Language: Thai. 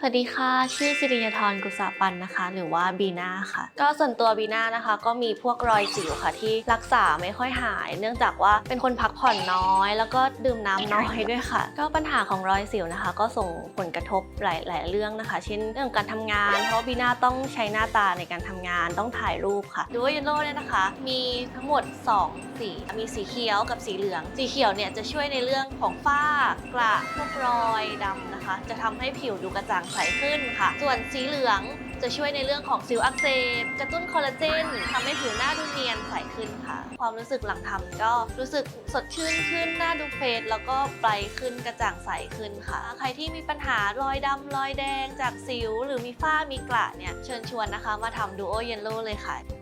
สวัสดีค่ะ ชื่อสิริยธรกุษาปันนะคะ หรือว่าบีน่าค่ะ ก็ส่วนตัวบีน่านะคะ ก็มีพวกรอยสิวค่ะที่รักษาไม่ค่อยหาย เนื่องจากว่าเป็นคนพักผ่อนน้อย แล้วก็ดื่มน้ำน้อยด้วยค่ะ ก็ปัญหาของรอยสิวนะคะ ก็ส่งผลกระทบหลายหลายเรื่องนะคะ เช่นเรื่องการทำงาน เพราะบีน่าต้องใช้หน้าตาในการทำงานต้องถ่ายรูปค่ะดูว่ายูโรเนี่ยนะคะ มีทั้งหมด 2 สีมีสีเขียวกับสีเหลือง สีเขียวเนี่ยจะช่วยในเรื่องของฝ้ากระพวกรอยดำนะคะ จะทำให้ผิวดูกระจ่างใสขึ้นค่ะ ส่วนสีเหลืองจะช่วยในเรื่องของสิวอักเสบกระตุ้นคอลลาเจนทำให้ผิวหน้าดูเนียนใสขึ้นค่ะ ความรู้สึกหลังทำก็รู้สึกสดชื่นขึ้นหน้าดูเฟรชแล้วก็ไบรท์ขึ้นกระจ่างใสขึ้นค่ะ ใครที่มีปัญหารอยดำรอยแดงจากสิว หรือมีฝ้ามีกระเนี่ยเชิญชวนนะคะ มาทำดูโอเยลโล่เลยค่ะ